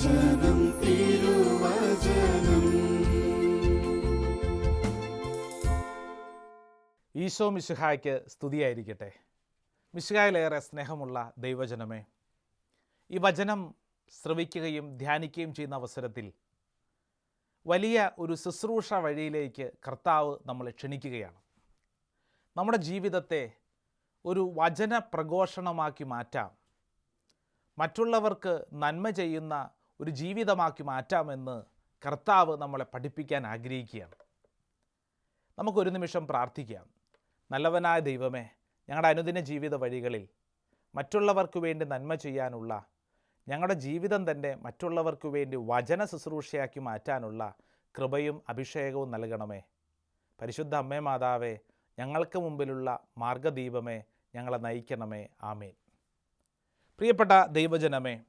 ഈശോ മിശുഹായ്ക്ക് സ്തുതിയായിരിക്കട്ടെ. മിശുഹായിലേറെ സ്നേഹമുള്ള ദൈവജനമേ ഈ വചനം ശ്രവിക്കുകയും ധ്യാനിക്കുകയും ചെയ്യുന്ന അവസരത്തിൽ വലിയ ഒരു ശുശ്രൂഷ വഴിയിലേക്ക് കർത്താവ് നമ്മളെ ക്ഷണിക്കുകയാണ്. നമ്മുടെ ജീവിതത്തെ ഒരു വചന പ്രഘോഷണമാക്കി മാറ്റാം. മറ്റുള്ളവർക്ക് നന്മ ചെയ്യുന്ന ഒരു ജീവിതമാക്കി മാറ്റാമെന്ന് കർത്താവ് നമ്മളെ പഠിപ്പിക്കാൻ ആഗ്രഹിക്കുകയാണ്. നമുക്കൊരു നിമിഷം പ്രാർത്ഥിക്കാം. നല്ലവനായ ദൈവമേ ഞങ്ങളുടെ അനുദിന ജീവിത വഴികളിൽ മറ്റുള്ളവർക്ക് വേണ്ടി നന്മ ചെയ്യാനുള്ള ഞങ്ങളുടെ ജീവിതം തന്നെ മറ്റുള്ളവർക്ക് വേണ്ടി വചന ശുശ്രൂഷയാക്കി മാറ്റാനുള്ള കൃപയും അഭിഷേകവും നൽകണമേ. പരിശുദ്ധ അമ്മേ മാതാവേ ഞങ്ങൾക്ക് മുമ്പിലുള്ള മാർഗദീപമേ ഞങ്ങളെ നയിക്കണമേ. ആമേൻ. പ്രിയപ്പെട്ട ദൈവജനമേ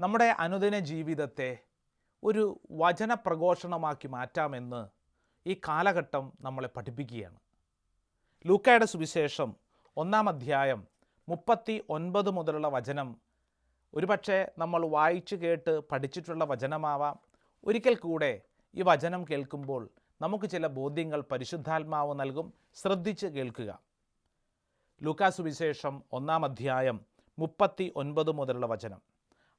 നമ്മുടെ അനുദിന ജീവിതത്തെ ഒരു വചന പ്രഘോഷണമാക്കി മാറ്റാമെന്ന് ഈ കാലഘട്ടം നമ്മളെ പഠിപ്പിക്കുകയാണ്. ലൂക്കയുടെ സുവിശേഷം ഒന്നാം അധ്യായം മുപ്പത്തി ഒൻപത് മുതലുള്ള വചനം ഒരുപക്ഷെ നമ്മൾ വായിച്ചു കേട്ട് പഠിച്ചിട്ടുള്ള വചനമാവാം. ഒരിക്കൽ കൂടെ ഈ വചനം കേൾക്കുമ്പോൾ നമുക്ക് ചില ബോധ്യങ്ങൾ പരിശുദ്ധാത്മാവ് നൽകും. ശ്രദ്ധിച്ച് കേൾക്കുക. ലൂക്കാ സുവിശേഷം ഒന്നാം അധ്യായം മുപ്പത്തി ഒൻപത് മുതലുള്ള വചനം.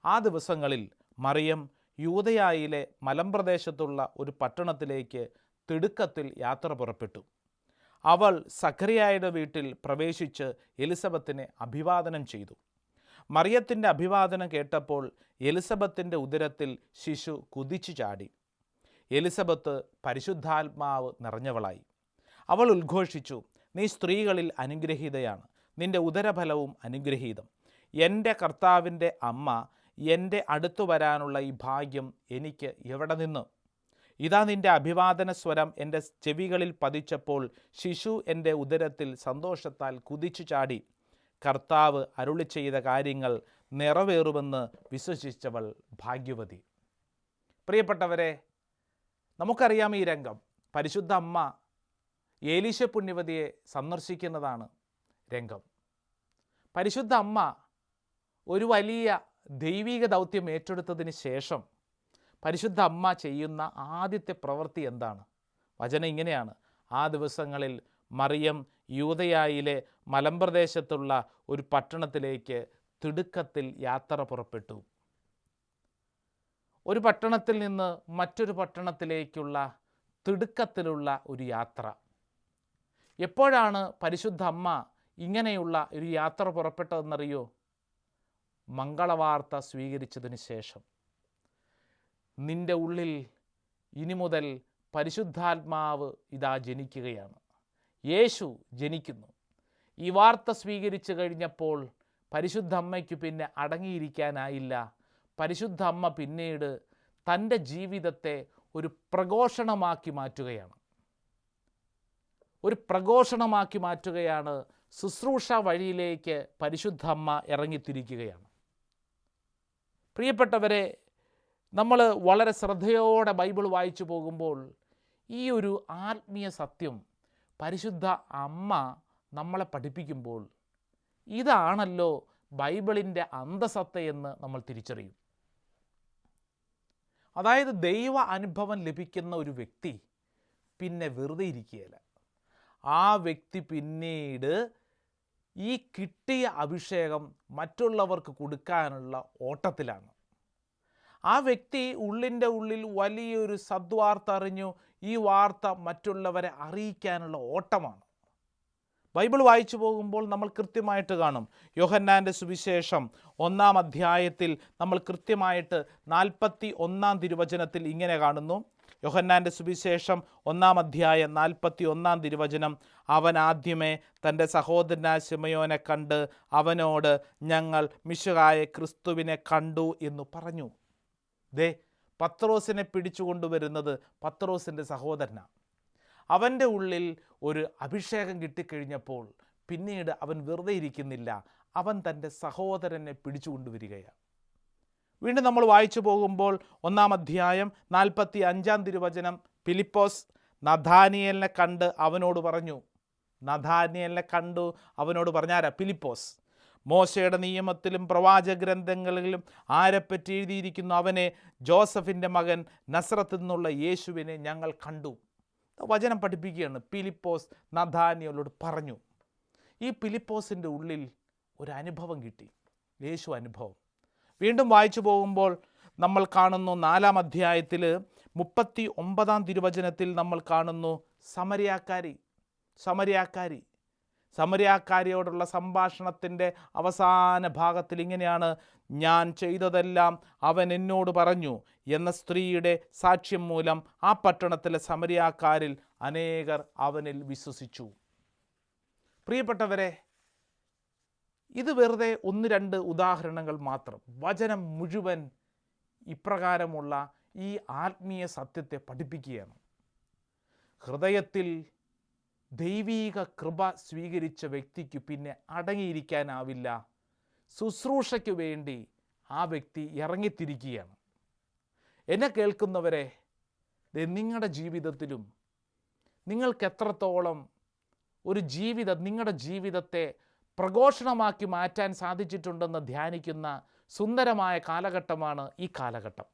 ആ ദിവസങ്ങളിൽ മറിയം യൂതയായിലെ മലമ്പ്രദേശത്തുള്ള ഒരു പട്ടണത്തിലേക്ക് തിടുക്കത്തിൽ യാത്ര പുറപ്പെട്ടു. അവൾ സഖറിയായുടെ വീട്ടിൽ പ്രവേശിച്ച് എലിസബത്തിനെ അഭിവാദനം ചെയ്തു. മറിയത്തിന്റെ അഭിവാദനം കേട്ടപ്പോൾ എലിസബത്തിന്റെ ഉദരത്തിൽ ശിശു കുതിച്ചു ചാടി. എലിസബത്ത് പരിശുദ്ധാത്മാവ് നിറഞ്ഞവളായി. അവൾ ഉദ്ഘോഷിച്ചു നീ സ്ത്രീകളിൽ അനുഗ്രഹീതയാണ്. നിന്റെ ഉദരഫലവും അനുഗ്രഹീതം. എന്റെ കർത്താവിന്റെ അമ്മ എന്റെ അടുത്തു വരാനുള്ള ഈ ഭാഗ്യം എനിക്ക് എവിടെ നിന്ന്? ഇതാ നിന്റെ അഭിവാദന സ്വരം എന്റെ ചെവികളിൽ പതിച്ചപ്പോൾ ശിശു എന്റെ ഉദരത്തിൽ സന്തോഷത്താൽ കുതിച്ചു ചാടി. കർത്താവ് അരുളി ചെയ്ത കാര്യങ്ങൾ നിറവേറുമെന്ന് വിശ്വസിച്ചവൾ ഭാഗ്യവതി. പ്രിയപ്പെട്ടവരെ നമുക്കറിയാം ഈ രംഗം. പരിശുദ്ധ അമ്മ ഏലീശ പുണ്യവതിയെ സന്ദർശിക്കുന്നതാണ് രംഗം. പരിശുദ്ധ അമ്മ ഒരു വലിയ ദൈവിക ദൗത്യം ഏറ്റെടുത്തതിന് ശേഷം പരിശുദ്ധ അമ്മ ചെയ്യുന്ന ആദ്യത്തെ പ്രവൃത്തി എന്താണ്? വചനം ഇങ്ങനെയാണ്. ആ ദിവസങ്ങളിൽ മറിയം യൂതയായിലെ മലമ്പ്രദേശത്തുള്ള ഒരു പട്ടണത്തിലേക്ക് തിടുക്കത്തിൽ യാത്ര പുറപ്പെട്ടു. ഒരു പട്ടണത്തിൽ നിന്ന് മറ്റൊരു പട്ടണത്തിലേക്കുള്ള തിടുക്കത്തിലുള്ള ഒരു യാത്ര. എപ്പോഴാണ് പരിശുദ്ധ അമ്മ ഇങ്ങനെയുള്ള ഒരു യാത്ര പുറപ്പെട്ടതെന്നറിയോ? മംഗളവാർത്ത സ്വീകരിച്ചതിന് ശേഷം. നിന്റെ ഉള്ളിൽ ഇനി മുതൽ പരിശുദ്ധാത്മാവ് ഇതാ ജനിക്കുകയാണ്. യേശു ജനിക്കുന്നു. ഈ വാർത്ത സ്വീകരിച്ചു കഴിഞ്ഞപ്പോൾ പരിശുദ്ധ അമ്മയ്ക്ക് പിന്നെ അടങ്ങിയിരിക്കാനായില്ല. പരിശുദ്ധ അമ്മ പിന്നീട് തന്റെ ജീവിതത്തെ ഒരു പ്രഘോഷണമാക്കി മാറ്റുകയാണ്. ഒരു പ്രഘോഷണമാക്കി മാറ്റുകയാണ്. ശുശ്രൂഷ വഴിയിലേക്ക് പരിശുദ്ധ അമ്മ ഇറങ്ങിത്തിരിക്കുകയാണ്. പ്രിയപ്പെട്ടവരെ നമ്മൾ വളരെ ശ്രദ്ധയോടെ ബൈബിൾ വായിച്ചു പോകുമ്പോൾ ഈ ഒരു ആത്മീയ സത്യം പരിശുദ്ധ അമ്മ നമ്മളെ പഠിപ്പിക്കുമ്പോൾ ഇതാണല്ലോ ബൈബിളിന്റെ അന്തസത്തയെന്ന് നമ്മൾ തിരിച്ചറിയും. അതായത് ദൈവ അനുഭവം ലഭിക്കുന്ന ഒരു വ്യക്തി പിന്നെ വെറുതെ ഇരിക്കുകയില്ല. ആ വ്യക്തി പിന്നീട് ഈ കിട്ടിയ അഭിഷേകം മറ്റുള്ളവർക്ക് കൊടുക്കാനുള്ള ഓട്ടത്തിലാണ്. ആ വ്യക്തി ഉള്ളിന്റെ ഉള്ളിൽ വലിയൊരു സദ്വാർത്ത അറിഞ്ഞു ഈ വാർത്ത മറ്റുള്ളവരെ അറിയിക്കാനുള്ള ഓട്ടമാണ്. ബൈബിൾ വായിച്ചു പോകുമ്പോൾ നമ്മൾ കൃത്യമായിട്ട് കാണും. യോഹന്നാന്റെ സുവിശേഷം ഒന്നാം അധ്യായത്തിൽ നമ്മൾ കൃത്യമായിട്ട് നാൽപ്പത്തി ഒന്നാം തിരുവചനത്തിൽ ഇങ്ങനെ കാണുന്നു യോഹന്നാന്റെ സുവിശേഷം ഒന്നാം അധ്യായം നാൽപ്പത്തി ഒന്നാം തിരുവചനം അവൻ ആദ്യമേ തന്റെ സഹോദരനായ ശിമയോനെ കണ്ട് അവനോട് ഞങ്ങൾ മിശുഹായ ക്രിസ്തുവിനെ കണ്ടു എന്ന് പറഞ്ഞു. ദേ പത്രോസിനെ പിടിച്ചു കൊണ്ടുവരുന്നത് പത്രോസിന്റെ സഹോദരനാണ് അവന്റെ ഉള്ളിൽ ഒരു അഭിഷേകം കിട്ടിക്കഴിഞ്ഞപ്പോൾ പിന്നീട് അവൻ വെറുതെ ഇരിക്കുന്നില്ല. അവൻ തന്റെ സഹോദരനെ പിടിച്ചുകൊണ്ടുവരികയാണ്. വീണ്ടും നമ്മൾ വായിച്ചു പോകുമ്പോൾ ഒന്നാം അധ്യായം നാൽപ്പത്തി അഞ്ചാം തിരുവചനം ഫിലിപ്പോസ് നഥാനിയലിനെ കണ്ട് അവനോട് പറഞ്ഞു. നഥാനിയലിനെ കണ്ടു അവനോട് പറഞ്ഞാരാ ഫിലിപ്പോസ്. മോശയുടെ നിയമത്തിലും പ്രവാച ഗ്രന്ഥങ്ങളിലും ആരെപ്പറ്റി എഴുതിയിരിക്കുന്നു? അവനെ ജോസഫിന്റെ മകൻ നസ്രത്ത് നിന്നുള്ള യേശുവിനെ ഞങ്ങൾ കണ്ടു. വചനം പഠിപ്പിക്കുകയാണ്. പിലിപ്പോസ് നഥാനിയോട് പറഞ്ഞു. ഈ പിലിപ്പോസിന്റെ ഉള്ളിൽ ഒരു അനുഭവം കിട്ടി. യേശു അനുഭവം. വീണ്ടും വായിച്ചു പോകുമ്പോൾ നമ്മൾ കാണുന്നു നാലാം അധ്യായത്തിൽ മുപ്പത്തി ഒമ്പതാം തിരുവചനത്തിൽ നമ്മൾ കാണുന്നു സമരിയാക്കാരി സമരിയാക്കാരി. സമരിയാക്കാരിയോടുള്ള സംഭാഷണത്തിന്റെ അവസാന ഭാഗത്തിൽ ഇങ്ങനെയാണ് ഞാൻ ചെയ്തതെല്ലാം അവൻ എന്നോട് പറഞ്ഞു എന്ന സ്ത്രീയുടെ സാക്ഷ്യം മൂലം ആ പട്ടണത്തിലെ സമരിയാക്കാരിൽ അനേകർ അവനിൽ വിശ്വസിച്ചു. പ്രിയപ്പെട്ടവരെ ഇത് വെറുതെ ഒന്ന് രണ്ട് ഉദാഹരണങ്ങൾ മാത്രം. വചനം മുഴുവൻ ഇപ്രകാരമുള്ള ഈ ആത്മീയ സത്യത്തെ പഠിപ്പിക്കുകയാണ്. ഹൃദയത്തിൽ ദൈവീക കൃപ സ്വീകരിച്ച വ്യക്തിക്ക് പിന്നെ അടങ്ങിയിരിക്കാനാവില്ല. ശുശ്രൂഷയ്ക്ക് വേണ്ടി ആ വ്യക്തി ഇറങ്ങിത്തിരിക്കുകയാണ്. എന്നെ കേൾക്കുന്നവരെ നിങ്ങളുടെ ജീവിതത്തിലും നിങ്ങൾക്ക് എത്രത്തോളം ഒരു ജീവിത നിങ്ങളുടെ ജീവിതത്തെ പ്രഘോഷണമാക്കി മാറ്റാൻ സാധിച്ചിട്ടുണ്ടെന്ന് ധ്യാനിക്കുന്ന സുന്ദരമായ കാലഘട്ടമാണ് ഈ കാലഘട്ടം.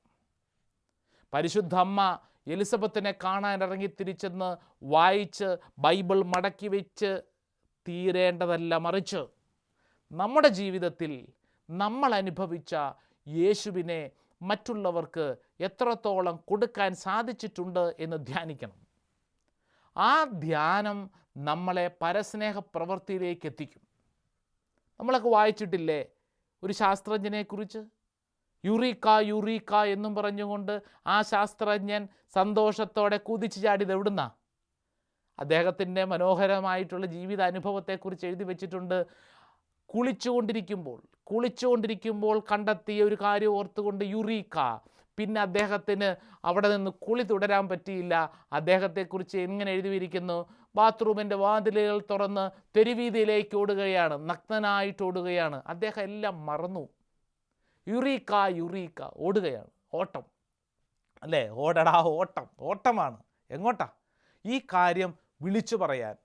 പരിശുദ്ധ അമ്മ എലിസബത്തിനെ കാണാൻ ഇറങ്ങി ഇറങ്ങിത്തിരിച്ചെന്ന് വായിച്ച് ബൈബിൾ മടക്കി വെച്ച് തീരേണ്ടതല്ല മറിച്ച്. നമ്മുടെ ജീവിതത്തിൽ നമ്മൾ അനുഭവിച്ച യേശുവിനെ മറ്റുള്ളവർക്ക് എത്രത്തോളം കൊടുക്കാൻ സാധിച്ചിട്ടുണ്ട് എന്ന് ധ്യാനിക്കണം. ആ ധ്യാനം നമ്മളെ പരസ്നേഹ പ്രവൃത്തിയിലേക്ക് എത്തിക്കും. നമ്മളൊക്കെ വായിച്ചിട്ടില്ലേ? ഒരു ശാസ്ത്രജ്ഞനെക്കുറിച്ച്? യുറീക്ക യുറീക്ക എന്നും പറഞ്ഞുകൊണ്ട് ആ ശാസ്ത്രജ്ഞൻ സന്തോഷത്തോടെ കുതിച്ചു ചാടിയത് എവിടുന്നാ? അദ്ദേഹത്തിന്റെ മനോഹരമായിട്ടുള്ള ജീവിത അനുഭവത്തെക്കുറിച്ച് എഴുതി വെച്ചിട്ടുണ്ട്. കുളിച്ചുകൊണ്ടിരിക്കുമ്പോൾ കുളിച്ചുകൊണ്ടിരിക്കുമ്പോൾ കണ്ടെത്തിയ ഒരു കാര്യം ഓർത്തുകൊണ്ട് യുറീക്ക പിന്നെ അദ്ദേഹത്തിന് അവിടെ നിന്ന് കുളി തുടരാൻ പറ്റിയില്ല. അദ്ദേഹത്തെക്കുറിച്ച് എങ്ങനെ എഴുതിയിരിക്കുന്നു ബാത്റൂമിന്റെ വാതിലുകൾ തുറന്ന് തെരുവീതിയിലേക്ക് ഓടുകയാണ്. നഗ്നനായിട്ട് ഓടുകയാണ്. അദ്ദേഹം എല്ലാം മറന്നു. യുറീക്ക യുറീക്ക ഓടുകയാണ്. ഓട്ടം. അല്ലേ? ഓടടാ ഓട്ടം. ഓട്ടമാണ്. എങ്ങോട്ടാ? ഈ കാര്യം വിളിച്ചു പറയാൻ.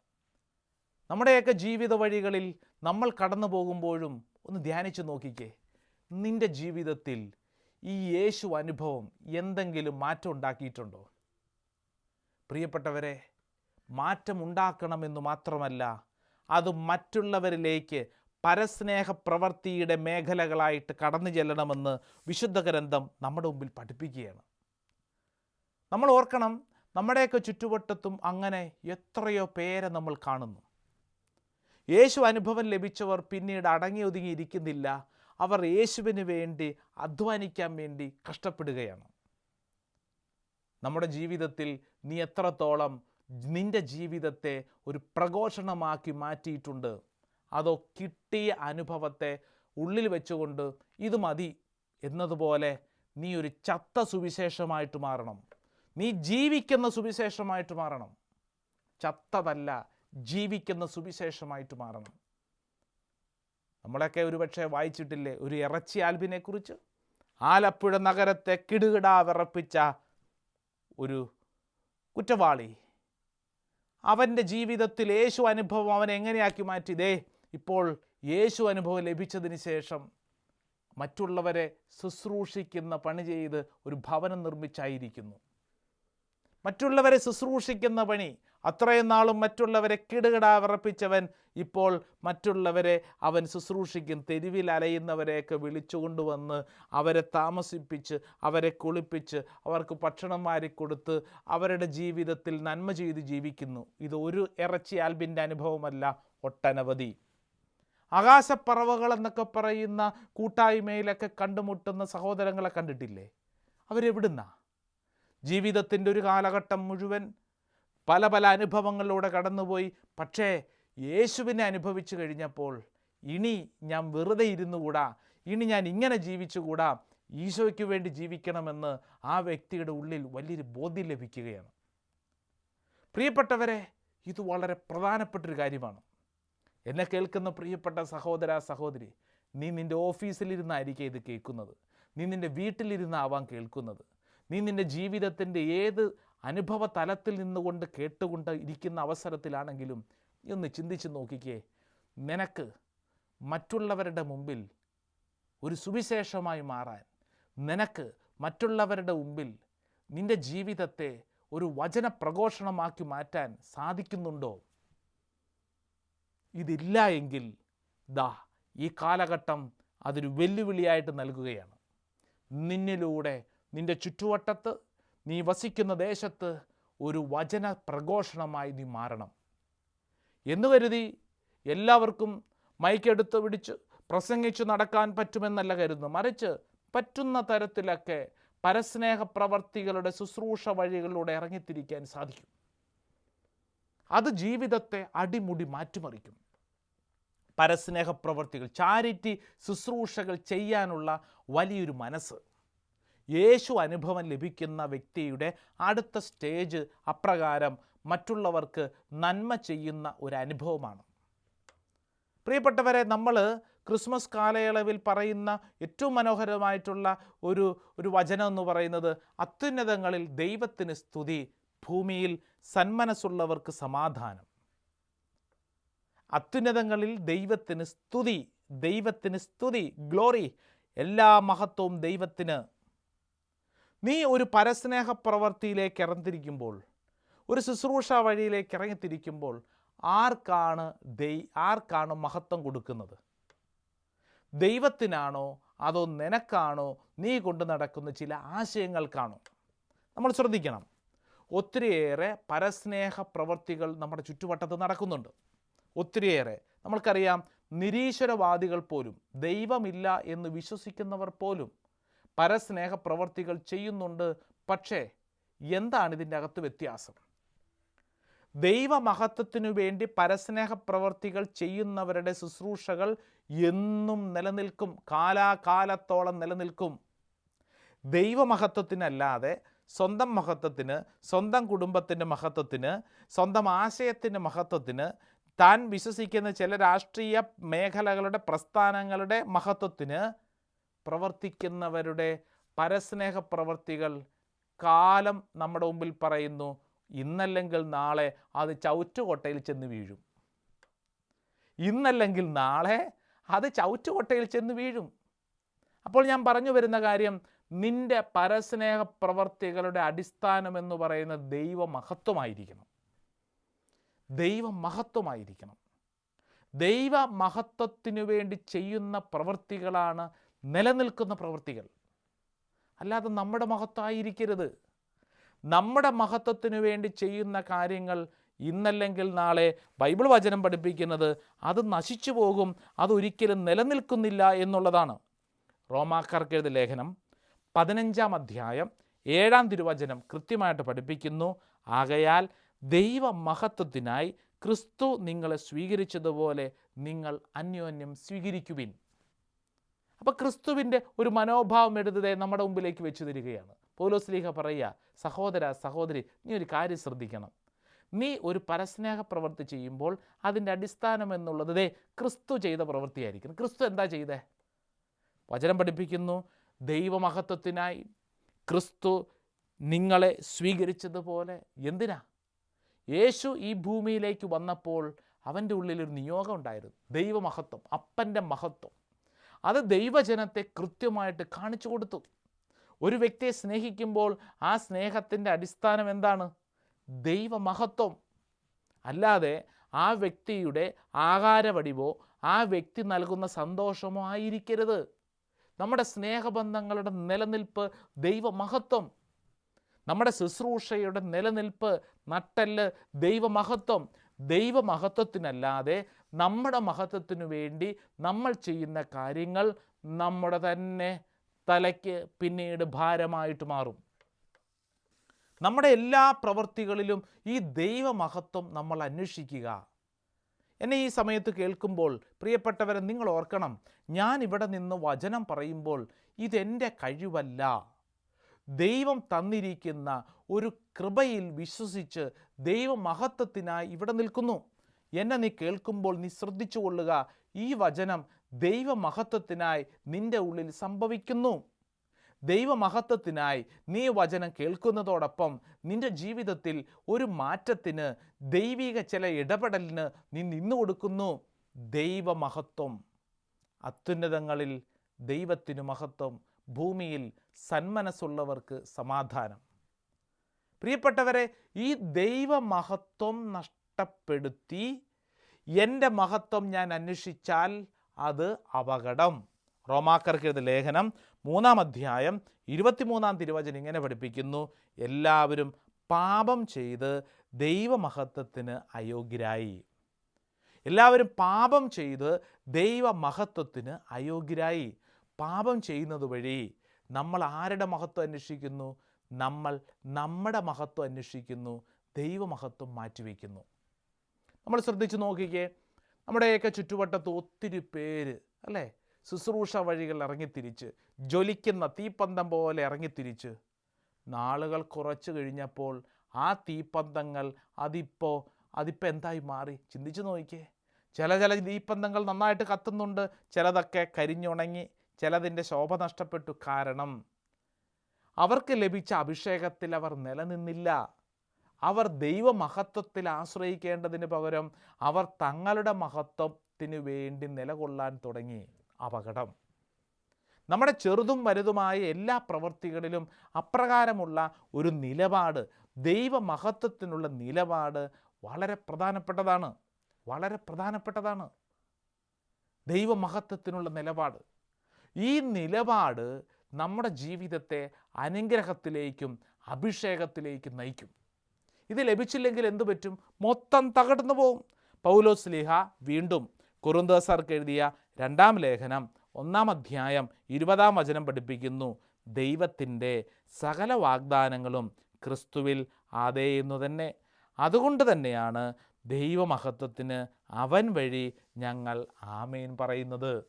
നമ്മുടെയൊക്കെ ജീവിത വഴികളിൽ നമ്മൾ കടന്നു പോകുമ്പോഴും ഒന്ന് ധ്യാനിച്ചു നോക്കിക്കേ. നിന്റെ ജീവിതത്തിൽ ഈ യേശു അനുഭവം എന്തെങ്കിലും മാറ്റം ഉണ്ടാക്കിയിട്ടുണ്ടോ? പ്രിയപ്പെട്ടവരെ മാറ്റമുണ്ടാക്കണമെന്ന് മാത്രമല്ല അത് മറ്റുള്ളവരിലേക്ക് പരസ്നേഹ പ്രവൃത്തിയുടെ മേഖലകളായിട്ട് കടന്നു ചെല്ലണമെന്ന് വിശുദ്ധ ഗ്രന്ഥം നമ്മുടെ മുമ്പിൽ പഠിപ്പിക്കുകയാണ്. നമ്മൾ ഓർക്കണം നമ്മുടെയൊക്കെ ചുറ്റുവട്ടത്തും അങ്ങനെ എത്രയോ പേരെ നമ്മൾ കാണുന്നു. യേശു അനുഭവം ലഭിച്ചവർ പിന്നീട് അടങ്ങി ഒതുങ്ങി ഇരിക്കുന്നില്ല അവർ യേശുവിന് വേണ്ടി അധ്വാനിക്കാൻ വേണ്ടി കഷ്ടപ്പെടുകയാണ്. നമ്മുടെ ജീവിതത്തിൽ നീ എത്രത്തോളം നിന്റെ ജീവിതത്തെ ഒരു പ്രഘോഷണമാക്കി മാറ്റിയിട്ടുണ്ട് അതോ കിട്ടിയ അനുഭവത്തെ ഉള്ളിൽ വെച്ചുകൊണ്ട് ഇത് മതി എന്നതുപോലെ നീ ഒരു ചത്ത സുവിശേഷമായിട്ട് മാറണം. നീ ജീവിക്കുന്ന സുവിശേഷമായിട്ട് മാറണം. ചത്തതല്ല ജീവിക്കുന്ന സുവിശേഷമായിട്ട് മാറണം. നമ്മളൊക്കെ ഒരുപക്ഷെ വായിച്ചിട്ടില്ലേ? ഒരു ഇറച്ചി ആൽബിനെ കുറിച്ച് ആലപ്പുഴ നഗരത്തെ കിടുകിടാ വിറപ്പിച്ച ഒരു കുറ്റവാളി. അവന്റെ ജീവിതത്തിൽ യേശു അനുഭവം അവൻ എങ്ങനെയാക്കി മാറ്റി? ദേ ഇപ്പോൾ യേശു അനുഭവം ലഭിച്ചതിന് ശേഷം മറ്റുള്ളവരെ ശുശ്രൂഷിക്കുന്ന പണി ചെയ്ത് ഒരു ഭവനം നിർമ്മിച്ചായിരിക്കുന്നു. മറ്റുള്ളവരെ ശുശ്രൂഷിക്കുന്ന പണി അത്രയും നാളും മറ്റുള്ളവരെ കിടുകിടാ വിറപ്പിച്ചവൻ ഇപ്പോൾ മറ്റുള്ളവരെ അവൻ ശുശ്രൂഷിക്കും. തെരുവിൽ അലയുന്നവരെയൊക്കെ വിളിച്ചുകൊണ്ടുവന്ന് അവരെ താമസിപ്പിച്ച് അവരെ കുളിപ്പിച്ച് അവർക്ക് ഭക്ഷണം വാരിക്കൊടുത്ത് അവരുടെ ജീവിതത്തിൽ നന്മ ചെയ്ത് ജീവിക്കുന്നു. ഇത് ഒരു ഇറച്ചി ആൽബിന്റെ അനുഭവമല്ല ഒട്ടനവധി. ആകാശപ്പറവകൾ എന്നൊക്കെ പറയുന്ന കൂട്ടായ്മയിലൊക്കെ കണ്ടുമുട്ടുന്ന സഹോദരങ്ങളെ കണ്ടിട്ടില്ലേ? അവരെവിടുന്നാ? ജീവിതത്തിന്റെ ഒരു കാലഘട്ടം മുഴുവൻ പല പല അനുഭവങ്ങളിലൂടെ കടന്നുപോയി. പക്ഷേ യേശുവിനെ അനുഭവിച്ചു കഴിഞ്ഞപ്പോൾ ഇനി ഞാൻ വെറുതെ ഇരുന്നുകൂടാ? ഇനി ഞാൻ ഇങ്ങനെ ജീവിച്ചുകൂടാ? ഈശോയ്ക്ക് വേണ്ടി ജീവിക്കണമെന്ന് ആ വ്യക്തിയുടെ ഉള്ളിൽ വലിയൊരു ബോധ്യം ലഭിക്കുകയാണ്. പ്രിയപ്പെട്ടവരെ ഇത് വളരെ പ്രധാനപ്പെട്ടൊരു കാര്യമാണ്. എന്നെ കേൾക്കുന്ന പ്രിയപ്പെട്ട സഹോദര സഹോദരി നീ നിന്റെ ഓഫീസിലിരുന്നായിരിക്കും ഇത് കേൾക്കുന്നത്. നീ നിന്റെ വീട്ടിലിരുന്നാവാം കേൾക്കുന്നത്. നീ നിന്റെ ജീവിതത്തിന്റെ ഏത് അനുഭവ തലത്തിൽ നിന്നുകൊണ്ട് കേട്ടുകൊണ്ട് ഇരിക്കുന്ന അവസരത്തിലാണെങ്കിലും ഒന്ന് ചിന്തിച്ച് നോക്കിക്കേ. നിനക്ക് മറ്റുള്ളവരുടെ മുമ്പിൽ ഒരു സുവിശേഷമായി മാറാൻ നിനക്ക് മറ്റുള്ളവരുടെ മുമ്പിൽ നിന്റെ ജീവിതത്തെ ഒരു വചന പ്രഘോഷണമാക്കി മാറ്റാൻ സാധിക്കുന്നുണ്ടോ? ഇതില്ല എങ്കിൽ ദാ ഈ കാലഘട്ടം അതൊരു വെല്ലുവിളിയായിട്ട് നൽകുകയാണ്. നിന്നിലൂടെ നിന്റെ ചുറ്റുവട്ടത്ത് നീ വസിക്കുന്ന ദേശത്ത് ഒരു വചന പ്രഘോഷണമായി നീ മാറണം. എന്ന് കരുതി എല്ലാവർക്കും മൈക്കെടുത്ത് പിടിച്ച് പ്രസംഗിച്ചു നടക്കാൻ പറ്റുമെന്നല്ല കരുതുന്നു മറിച്ച് പറ്റുന്ന തരത്തിലൊക്കെ പരസ്നേഹ പ്രവർത്തികളുടെ ശുശ്രൂഷ വഴികളിലൂടെ ഇറങ്ങിത്തിരിക്കാൻ സാധിക്കും. അത് ജീവിതത്തെ അടിമുടി മാറ്റിമറിക്കും. പരസ്നേഹ പ്രവർത്തികൾ ചാരിറ്റി ശുശ്രൂഷകൾ ചെയ്യാനുള്ള വലിയൊരു മനസ്സ്. യേശു അനുഭവം ലഭിക്കുന്ന വ്യക്തിയുടെ അടുത്ത സ്റ്റേജ് അപ്രകാരം മറ്റുള്ളവർക്ക് നന്മ ചെയ്യുന്ന ഒരു അനുഭവമാണ്. പ്രിയപ്പെട്ടവരെ നമ്മൾ ക്രിസ്മസ് കാലയളവിൽ പറയുന്ന ഏറ്റവും മനോഹരമായിട്ടുള്ള ഒരു ഒരു വചനം എന്ന് പറയുന്നത് അത്യുന്നതങ്ങളിൽ ദൈവത്തിന് സ്തുതി ഭൂമിയിൽ സന്മനസ്സുള്ളവർക്ക് സമാധാനം. അത്യുന്നതങ്ങളിൽ ദൈവത്തിന് സ്തുതി ദൈവത്തിന് സ്തുതി ഗ്ലോറി എല്ലാ മഹത്വവും ദൈവത്തിന് നീ ഒരു പരസ്നേഹ പ്രവൃത്തിയിലേക്ക് ഇറന്നിരിക്കുമ്പോൾ ഒരു ശുശ്രൂഷ വഴിയിലേക്ക് ഇറങ്ങിത്തിരിക്കുമ്പോൾ ആർക്കാണ് ദൈ ആർക്കാണ് മഹത്വം കൊടുക്കുന്നത്? ദൈവത്തിനാണോ അതോ നിനക്കാണോ നീ കൊണ്ട് നടക്കുന്ന ചില ആശയങ്ങൾക്കാണോ? നമ്മൾ ശ്രദ്ധിക്കണം. ഒത്തിരിയേറെ പരസ്നേഹ പ്രവൃത്തികൾ നമ്മുടെ ചുറ്റുവട്ടത്ത് നടക്കുന്നുണ്ട്. ഒത്തിരിയേറെ നമ്മൾക്കറിയാം നിരീശ്വരവാദികൾ പോലും ദൈവമില്ല എന്ന് വിശ്വസിക്കുന്നവർ പോലും പരസ്നേഹ പ്രവർത്തികൾ ചെയ്യുന്നുണ്ട്. പക്ഷേ എന്താണ് ഇതിന്റെ അകത്ത് വ്യത്യാസം? ദൈവമഹത്വത്തിനു വേണ്ടി പരസ്നേഹ പ്രവർത്തികൾ ചെയ്യുന്നവരുടെ ശുശ്രൂഷകൾ എന്നും നിലനിൽക്കും. കാലാകാലത്തോളം നിലനിൽക്കും. ദൈവമഹത്വത്തിനല്ലാതെ സ്വന്തം മഹത്വത്തിന് സ്വന്തം കുടുംബത്തിന്റെ മഹത്വത്തിന് സ്വന്തം ആശയത്തിന്റെ മഹത്വത്തിന് താൻ വിശ്വസിക്കുന്ന ചില രാഷ്ട്രീയ മേഖലകളുടെ പ്രസ്ഥാനങ്ങളുടെ മഹത്വത്തിന് പ്രവർത്തിക്കുന്നവരുടെ പരസ്നേഹ പ്രവർത്തികൾ കാലം നമ്മുടെ മുമ്പിൽ പറയുന്നു ഇന്നല്ലെങ്കിൽ നാളെ അത് ചവിറ്റുകൊട്ടയിൽ ചെന്ന് വീഴും. ഇന്നല്ലെങ്കിൽ നാളെ അത് ചവിറ്റുകൊട്ടയിൽ ചെന്ന് വീഴും. അപ്പോൾ ഞാൻ പറഞ്ഞു വരുന്ന കാര്യം നിന്റെ പരസ്നേഹ പ്രവർത്തികളുടെ അടിസ്ഥാനം എന്ന് പറയുന്ന ദൈവമഹത്വമായിരിക്കണം. ദൈവമഹത്വമായിരിക്കണം. ദൈവമഹത്വത്തിനു വേണ്ടി ചെയ്യുന്ന പ്രവൃത്തികളാണ് നിലനിൽക്കുന്ന പ്രവൃത്തികൾ. അല്ലാതെ നമ്മുടെ മഹത്വമായിരിക്കരുത് നമ്മുടെ മഹത്വത്തിന് വേണ്ടി ചെയ്യുന്ന കാര്യങ്ങൾ ഇന്നല്ലെങ്കിൽ നാളെ ബൈബിൾ വചനം പഠിപ്പിക്കുന്നത് അത് നശിച്ചു പോകും അതൊരിക്കലും നിലനിൽക്കുന്നില്ല എന്നുള്ളതാണ്. റോമാക്കാർക്ക് എഴുതിയ ലേഖനം പതിനഞ്ചാം അധ്യായം ഏഴാം തിരുവചനം കൃത്യമായിട്ട് പഠിപ്പിക്കുന്നു. ആകയാൽ ദൈവ മഹത്വത്തിനായി ക്രിസ്തു നിങ്ങളെ സ്വീകരിച്ചതുപോലെ നിങ്ങൾ അന്യോന്യം സ്വീകരിക്കുവിൻ. അപ്പോൾ ക്രിസ്തുവിന്റെ ഒരു മനോഭാവം എടുത്തതേ നമ്മുടെ മുമ്പിലേക്ക് വെച്ചു തരികയാണ്. പൗലോസ്ലീഹ പറയുക സഹോദര സഹോദരി നീ ഒരു കാര്യം ശ്രദ്ധിക്കണം. നീ ഒരു പരസ്നേഹ പ്രവൃത്തി ചെയ്യുമ്പോൾ അതിന്റെ അടിസ്ഥാനം എന്നുള്ളത് ക്രിസ്തു ചെയ്ത പ്രവൃത്തിയായിരിക്കും ക്രിസ്തു എന്താ ചെയ്തേ? വചനം പഠിപ്പിക്കുന്നു ദൈവമഹത്വത്തിനായി ക്രിസ്തു നിങ്ങളെ സ്വീകരിച്ചതുപോലെ. എന്തിനാ? യേശു ഈ ഭൂമിയിലേക്ക് വന്നപ്പോൾ അവന്റെ ഉള്ളിലൊരു നിയോഗം ഉണ്ടായിരുന്നു. ദൈവമഹത്വം അപ്പന്റെ മഹത്വം. അത് ദൈവജനത്തെ കൃത്യമായിട്ട് കാണിച്ചു കൊടുത്തു. ഒരു വ്യക്തിയെ സ്നേഹിക്കുമ്പോൾ ആ സ്നേഹത്തിന്റെ അടിസ്ഥാനം എന്താണ്? ദൈവമഹത്വം. അല്ലാതെ ആ വ്യക്തിയുടെ ആകാരവടിവോ ആ വ്യക്തി നൽകുന്ന സന്തോഷമോ ആയിരിക്കരുത്. നമ്മുടെ സ്നേഹബന്ധങ്ങളുടെ നിലനിൽപ്പ് ദൈവമഹത്വം. നമ്മുടെ ശുശ്രൂഷയുടെ നിലനിൽപ്പ് നട്ടൽ ദൈവമഹത്വം. ദൈവമഹത്വത്തിനല്ലാതെ നമ്മുടെ മഹത്വത്തിനു വേണ്ടി നമ്മൾ ചെയ്യുന്ന കാര്യങ്ങൾ നമ്മുടെ തന്നെ തലയ്ക്ക് പിന്നീട് ഭാരമായിട്ട് മാറും. നമ്മുടെ എല്ലാ പ്രവൃത്തികളിലും ഈ ദൈവമഹത്വം നമ്മൾ അന്വേഷിക്കുക. എന്നെ ഈ സമയത്ത് കേൾക്കുമ്പോൾ പ്രിയപ്പെട്ടവരെ നിങ്ങൾ ഓർക്കണം ഞാൻ ഇവിടെ നിന്ന് വചനം പറയുമ്പോൾ ഇതെന്റെ കഴിവല്ല. ദൈവം തന്നിരിക്കുന്ന ഒരു കൃപയിൽ വിശ്വസിച്ച് ദൈവമഹത്വത്തിനായി ഇവിടെ നിൽക്കുന്നു. എന്നെ നീ കേൾക്കുമ്പോൾ നീ ശ്രദ്ധിച്ചു കൊള്ളുക. ഈ വചനം ദൈവമഹത്വത്തിനായി നിന്റെ ഉള്ളിൽ സംഭവിക്കുന്നു. ദൈവമഹത്വത്തിനായി നീ വചനം കേൾക്കുന്നതോടൊപ്പം നിന്റെ ജീവിതത്തിൽ ഒരു മാറ്റത്തിന് ദൈവിക ചില ഇടപെടലിന് നീ നിന്നു കൊടുക്കുന്നു. ദൈവമഹത്വം. അത്യുന്നതങ്ങളിൽ ദൈവത്തിനു മഹത്വം. ഭൂമിയിൽ സന്മനസ്സുള്ളവർക്ക് സമാധാനം. പ്രിയപ്പെട്ടവരെ ഈ ദൈവമഹത്വം നഷ്ടപ്പെടുത്തി എന്റെ മഹത്വം ഞാൻ അന്വേഷിച്ചാൽ അത് അപകടം. റോമാക്കർക്ക് എഴുതിയ ലേഖനം മൂന്നാം അധ്യായം ഇരുപത്തിമൂന്നാം തിരുവചനം ഇങ്ങനെ പഠിപ്പിക്കുന്നു. എല്ലാവരും പാപം ചെയ്ത് ദൈവമഹത്വത്തിന് അയോഗ്യരായി. എല്ലാവരും പാപം ചെയ്ത് ദൈവമഹത്വത്തിന് അയോഗ്യരായി. പാപം ചെയ്യുന്നത് വഴി നമ്മൾ ആരുടെ മഹത്വം അന്വേഷിക്കുന്നു? നമ്മൾ നമ്മുടെ മഹത്വം അന്വേഷിക്കുന്നു. ദൈവമഹത്വം മാറ്റിവെക്കുന്നു. നമ്മൾ ശ്രദ്ധിച്ച് നോക്കിക്കേ. നമ്മുടെയൊക്കെ ചുറ്റുവട്ടത്ത് ഒത്തിരി പേര് അല്ലേ? ശുശ്രൂഷ വഴികൾ ഇറങ്ങിത്തിരിച്ച് ജ്വലിക്കുന്ന തീപ്പന്തം പോലെ ഇറങ്ങിത്തിരിച്ച്. നാളുകൾ കുറച്ച് കഴിഞ്ഞപ്പോൾ ആ തീപ്പന്തങ്ങൾ അതിപ്പോൾ അതിപ്പോൾ എന്തായി മാറി? ചിന്തിച്ച് നോക്കിക്കേ. ചില ചില തീപ്പന്തങ്ങൾ നന്നായിട്ട് കത്തുന്നുണ്ട് ചിലതൊക്കെ കരിഞ്ഞുണങ്ങി ചിലതിന്റെ ശോഭ നഷ്ടപ്പെട്ടു. കാരണം അവർക്ക് ലഭിച്ച അഭിഷേകത്തിൽ അവർ നിലനിന്നില്ല. അവർ ദൈവമഹത്വത്തിൽ ആശ്രയിക്കേണ്ടതിന് പകരം അവർ തങ്ങളുടെ മഹത്വത്തിന് വേണ്ടി നിലകൊള്ളാൻ തുടങ്ങി അപകടം. നമ്മുടെ ചെറുതും വലുതുമായ എല്ലാ പ്രവൃത്തികളിലും അപ്രകാരമുള്ള ഒരു നിലപാട് ദൈവമഹത്വത്തിനുള്ള നിലപാട് വളരെ പ്രധാനപ്പെട്ടതാണ്. വളരെ പ്രധാനപ്പെട്ടതാണ്. ദൈവമഹത്വത്തിനുള്ള നിലപാട്. ഈ നിലപാട് നമ്മുടെ ജീവിതത്തെ അനുഗ്രഹത്തിലേക്കും അഭിഷേകത്തിലേക്കും നയിക്കും. ഇത് ലഭിച്ചില്ലെങ്കിൽ എന്തു പറ്റും? മൊത്തം തകർന്നു പോകും പൗലോസ് ലീഹ വീണ്ടും കുറുന്തോസർക്ക് എഴുതിയ രണ്ടാം ലേഖനം ഒന്നാം അധ്യായം ഇരുപതാം വചനം പഠിപ്പിക്കുന്നു. ദൈവത്തിന്റെ സകല വാഗ്ദാനങ്ങളും ക്രിസ്തുവിൽ ആദേയുന്നു തന്നെ. അതുകൊണ്ട് തന്നെയാണ് ദൈവമഹത്വത്തിന് അവൻ വഴി ഞങ്ങൾ ആമേൻ പറയുന്നത്.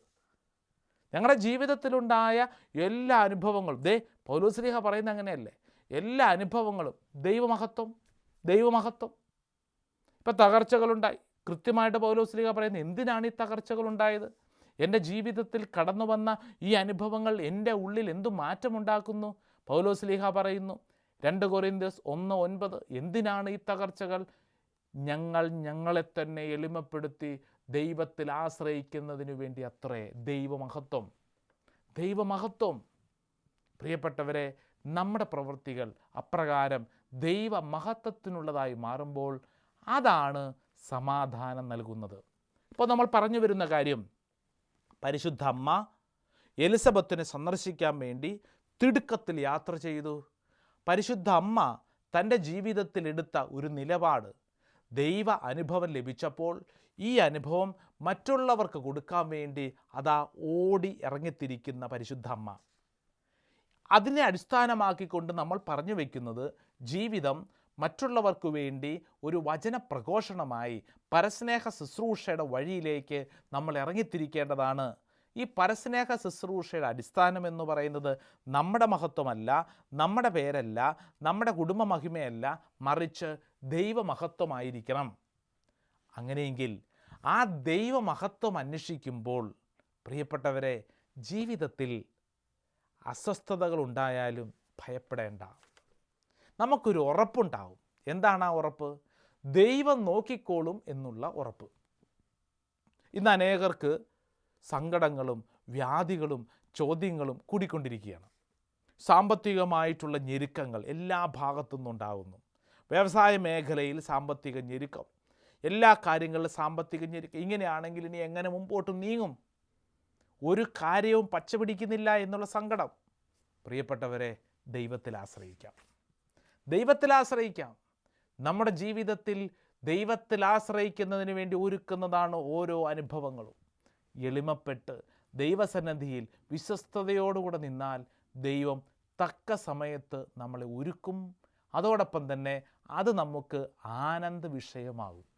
ഞങ്ങളുടെ ജീവിതത്തിലുണ്ടായ എല്ലാ അനുഭവങ്ങളും ദേ പൗലോസ്ലിഹ പറയുന്ന അങ്ങനെയല്ലേ? എല്ലാ അനുഭവങ്ങളും ദൈവമഹത്വം ദൈവമഹത്വം. ഇപ്പം തകർച്ചകളുണ്ടായി. കൃത്യമായിട്ട് പൗലോസ്ലിക പറയുന്നത് എന്തിനാണ് ഈ തകർച്ചകളുണ്ടായത്? എന്റെ ജീവിതത്തിൽ കടന്നു വന്ന ഈ അനുഭവങ്ങൾ എന്റെ ഉള്ളിൽ എന്തു മാറ്റമുണ്ടാക്കുന്നു? പൗലോസ്ലിഹ പറയുന്നു രണ്ട് കൊറിന്ത്യസ് ഒന്ന് ഒൻപത് എന്തിനാണ് ഈ തകർച്ചകൾ? ഞങ്ങൾ ഞങ്ങളെ തന്നെ എളിമപ്പെടുത്തി ദൈവത്തിൽ ആശ്രയിക്കുന്നതിനു വേണ്ടി അത്രേ. ദൈവമഹത്വം. ദൈവമഹത്വം. പ്രിയപ്പെട്ടവരെ നമ്മുടെ പ്രവൃത്തികൾ അപ്രകാരം ദൈവമഹത്വത്തിനുള്ളതായി മാറുമ്പോൾ അതാണ് സമാധാനം നൽകുന്നത്. ഇപ്പോൾ നമ്മൾ പറഞ്ഞു വരുന്ന കാര്യം പരിശുദ്ധ അമ്മ എലിസബത്തിനെ സന്ദർശിക്കാൻ വേണ്ടി തിടുക്കത്തിൽ യാത്ര ചെയ്തു. പരിശുദ്ധ അമ്മ തന്റെ ജീവിതത്തിൽ എടുത്ത ഒരു നിലപാട് ദൈവ അനുഭവം ലഭിച്ചപ്പോൾ ഈ അനുഭവം മറ്റുള്ളവർക്ക് കൊടുക്കാൻ വേണ്ടി അതാ ഓടി ഇറങ്ങിത്തിരിക്കുന്ന പരിശുദ്ധ അമ്മ അതിനെ അടിസ്ഥാനമാക്കിക്കൊണ്ട് നമ്മൾ പറഞ്ഞു വയ്ക്കുന്നത് ജീവിതം മറ്റുള്ളവർക്ക് വേണ്ടി ഒരു വചന പ്രഘോഷണമായി പരസ്നേഹ ശുശ്രൂഷയുടെ വഴിയിലേക്ക് നമ്മൾ ഇറങ്ങിത്തിരിക്കേണ്ടതാണ്. ഈ പരസ്നേഹ ശുശ്രൂഷയുടെ അടിസ്ഥാനം എന്ന് പറയുന്നത് നമ്മുടെ മഹത്വമല്ല നമ്മുടെ പേരല്ല നമ്മുടെ കുടുംബ മഹിമയല്ല മറിച്ച് ദൈവമഹത്വമായിരിക്കണം. അങ്ങനെയെങ്കിൽ ആ ദൈവമഹത്വം അന്വേഷിക്കുമ്പോൾ പ്രിയപ്പെട്ടവരെ ജീവിതത്തിൽ അസ്വസ്ഥതകൾ ഉണ്ടായാലും ഭയപ്പെടേണ്ട. നമുക്കൊരു ഉറപ്പുണ്ടാവും. എന്താണ് ആ ഉറപ്പ്? ദൈവം നോക്കിക്കോളും എന്നുള്ള ഉറപ്പ്. ഇന്ന് അനേകർക്ക് സങ്കടങ്ങളും വ്യാധികളും ചോദ്യങ്ങളും കൂടിക്കൊണ്ടിരിക്കുകയാണ്. സാമ്പത്തികമായിട്ടുള്ള ഞെരുക്കങ്ങൾ എല്ലാ ഭാഗത്തു ഉണ്ടാകുന്നു വ്യവസായ മേഖലയിൽ സാമ്പത്തിക ഞെരുക്കം എല്ലാ കാര്യങ്ങളിലും സാമ്പത്തിക ഞെരുക്കം. ഇങ്ങനെയാണെങ്കിൽ ഇനി എങ്ങനെ മുമ്പോട്ട് നീങ്ങും? ഒരു കാര്യവും പച്ചപിടിക്കുന്നില്ല എന്നുള്ള സങ്കടം. പ്രിയപ്പെട്ടവരെ ദൈവത്തിൽ ആശ്രയിക്കാം. ദൈവത്തിൽ ആശ്രയിക്കാം. നമ്മുടെ ജീവിതത്തിൽ ദൈവത്തിൽ ആശ്രയിക്കുന്നതിന് വേണ്ടി ഒരുക്കുന്നതാണ് ഓരോ അനുഭവങ്ങളും. എളിമപ്പെട്ട് ദൈവസന്നദ്ധിയിൽ വിശ്വസ്തയോടുകൂടെ നിന്നാൽ ദൈവം തക്ക സമയത്ത് നമ്മളെ ഒരുക്കും. അതോടൊപ്പം തന്നെ അത് നമുക്ക് ആനന്ദ വിഷയമാകും.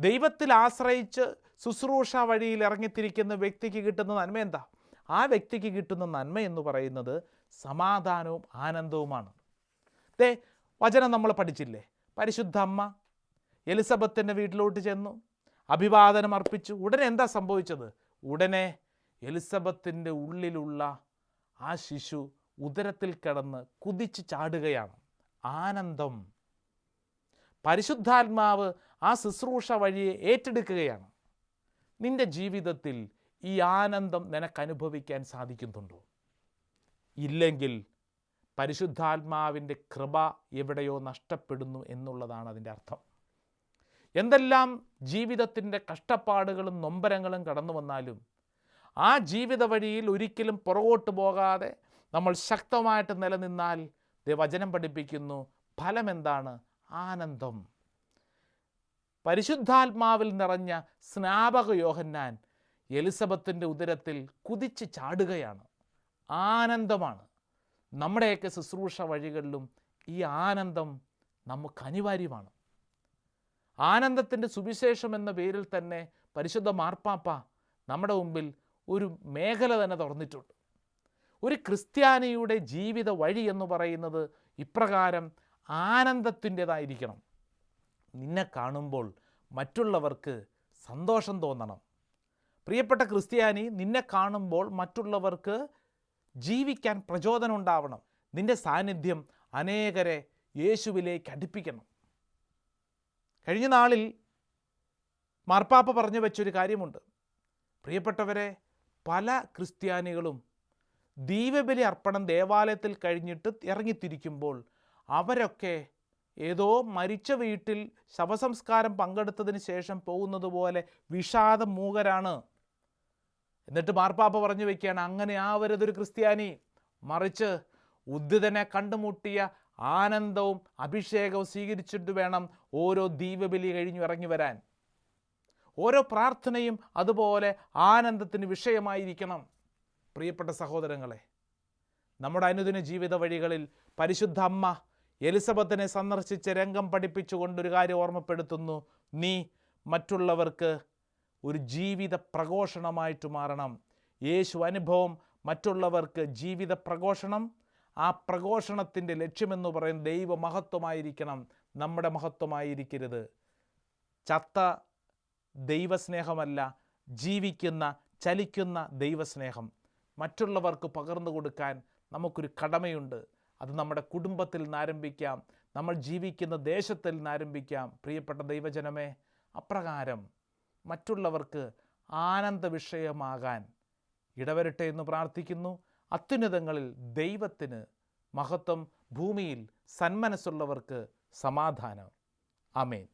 ദൈവത്തിൽ ആശ്രയിച്ച് ശുശ്രൂഷ വഴിയിൽ ഇറങ്ങിത്തിരിക്കുന്ന വ്യക്തിക്ക് കിട്ടുന്ന നന്മ എന്താ? ആ വ്യക്തിക്ക് കിട്ടുന്ന നന്മ എന്ന് പറയുന്നത് സമാധാനവും ആനന്ദവുമാണ്. ദേ വചനം നമ്മൾ പഠിച്ചില്ലേ? പരിശുദ്ധ അമ്മ എലിസബത്തിന്റെ വീട്ടിലോട്ട് ചെന്നു അഭിവാദനം അർപ്പിച്ചു. ഉടനെ എന്താ സംഭവിച്ചത്? ഉടനെ എലിസബത്തിന്റെ ഉള്ളിലുള്ള ആ ശിശു ഉദരത്തിൽ കിടന്ന് കുതിച്ച് ചാടുകയാണ്. ആനന്ദം. പരിശുദ്ധാത്മാവ് ആ ശുശ്രൂഷ വഴിയെ ഏറ്റെടുക്കുകയാണ്. നിന്റെ ജീവിതത്തിൽ ഈ ആനന്ദം നിനക്ക് അനുഭവിക്കാൻ സാധിക്കുന്നുണ്ടോ? ഇല്ലെങ്കിൽ പരിശുദ്ധാത്മാവിന്റെ കൃപ എവിടെയോ നഷ്ടപ്പെടുന്നു എന്നുള്ളതാണ് അതിന്റെ അർത്ഥം. എന്തെല്ലാം ജീവിതത്തിന്റെ കഷ്ടപ്പാടുകളും നൊമ്പരങ്ങളും കടന്നു വന്നാലും ആ ജീവിത വഴിയിൽ ഒരിക്കലും പുറകോട്ട് പോകാതെ നമ്മൾ ശക്തമായിട്ട് നിലനിന്നാൽ വചനം പഠിപ്പിക്കുന്നു ഫലമെന്താണ്? ആനന്ദം. പരിശുദ്ധാത്മാവിൽ നിറഞ്ഞ സ്നാപക യോഹന്നാൻ എലിസബത്തിന്റെ ഉദരത്തിൽ കുതിച്ച് ചാടുകയാണ്. ആനന്ദമാണ്. നമ്മുടെയൊക്കെ ശുശ്രൂഷ വഴികളിലും ഈ ആനന്ദം നമുക്ക് അനിവാര്യമാണ്. ആനന്ദത്തിന്റെ സുവിശേഷം എന്ന പേരിൽ തന്നെ പരിശുദ്ധ മാർപ്പാപ്പ നമ്മുടെ മുമ്പിൽ ഒരു മേഖല തന്നെ തുറന്നിട്ടുണ്ട്. ഒരു ക്രിസ്ത്യാനിയുടെ ജീവിത വഴി എന്ന് പറയുന്നത് ഇപ്രകാരം ആനന്ദത്തിന്റെതായിരിക്കണം. നിന്നെ കാണുമ്പോൾ മറ്റുള്ളവർക്ക് സന്തോഷം തോന്നണം. പ്രിയപ്പെട്ട ക്രിസ്ത്യാനി നിന്നെ കാണുമ്പോൾ മറ്റുള്ളവർക്ക് ജീവിക്കാൻ പ്രചോദനം ഉണ്ടാവണം. നിന്റെ സാന്നിധ്യം അനേകരെ യേശുവിലേക്ക് അടുപ്പിക്കണം. കഴിഞ്ഞ നാളിൽ മാർപ്പാപ്പ പറഞ്ഞു വെച്ചൊരു കാര്യമുണ്ട്. പ്രിയപ്പെട്ടവരെ പല ക്രിസ്ത്യാനികളും ദീപബലി അർപ്പണം ദേവാലയത്തിൽ കഴിഞ്ഞിട്ട് ഇറങ്ങിത്തിരിക്കുമ്പോൾ അവരൊക്കെ ഏതോ മരിച്ച വീട്ടിൽ ശവസംസ്കാരം പങ്കെടുത്തതിന് ശേഷം പോകുന്നത് പോലെ വിഷാദ മൂകരാണ് എന്നിട്ട് മാർപ്പാപ്പ പറഞ്ഞു വെക്കുകയാണ് അങ്ങനെ ആവരുതൊരു ക്രിസ്ത്യാനി. മറിച്ച് ഉദ്ധിതനെ കണ്ടുമുട്ടിയ ആനന്ദവും അഭിഷേകവും സ്വീകരിച്ചിട്ട് വേണം ഓരോ ദീപബലി കഴിഞ്ഞു ഇറങ്ങി വരാൻ. ഓരോ പ്രാർത്ഥനയും അതുപോലെ ആനന്ദത്തിന് വിഷയമായിരിക്കണം. പ്രിയപ്പെട്ട സഹോദരങ്ങളെ നമ്മുടെ അനുദിന ജീവിത വഴികളിൽ പരിശുദ്ധ അമ്മ എലിസബത്തിനെ സന്ദർശിച്ച് രംഗം പഠിപ്പിച്ചുകൊണ്ടൊരു കാര്യം ഓർമ്മപ്പെടുത്തുന്നു. നീ മറ്റുള്ളവർക്ക് ഒരു ജീവിത പ്രഘോഷണമായിട്ട് മാറണം. യേശു അനുഭവം മറ്റുള്ളവർക്ക് ജീവിത പ്രഘോഷണം ആ പ്രഘോഷണത്തിന്റെ ലക്ഷ്യമെന്ന് പറയുന്നത് ദൈവ മഹത്വമായിരിക്കണം. നമ്മുടെ മഹത്വമായിരിക്കരുത്. ചത്ത ദൈവസ്നേഹമല്ല ജീവിക്കുന്ന ചലിക്കുന്ന ദൈവസ്നേഹം. മറ്റുള്ളവർക്ക് പകർന്നു കൊടുക്കാൻ നമുക്കൊരു കടമയുണ്ട്. അത് നമ്മുടെ കുടുംബത്തിൽ നിന്ന് ആരംഭിക്കാം നമ്മൾ ജീവിക്കുന്ന ദേശത്തിൽ നിന്ന് ആരംഭിക്കാം പ്രിയപ്പെട്ട ദൈവജനമേ അപ്രകാരം മറ്റുള്ളവർക്ക് ആനന്ദ വിഷയമാകാൻ ഇടവരട്ടെ എന്ന് പ്രാർത്ഥിക്കുന്നു. അത്യുന്നതങ്ങളിൽ ദൈവത്തിന് മഹത്വം ഭൂമിയിൽ സന്മനസ്സുള്ളവർക്ക് സമാധാനം. അമേൻ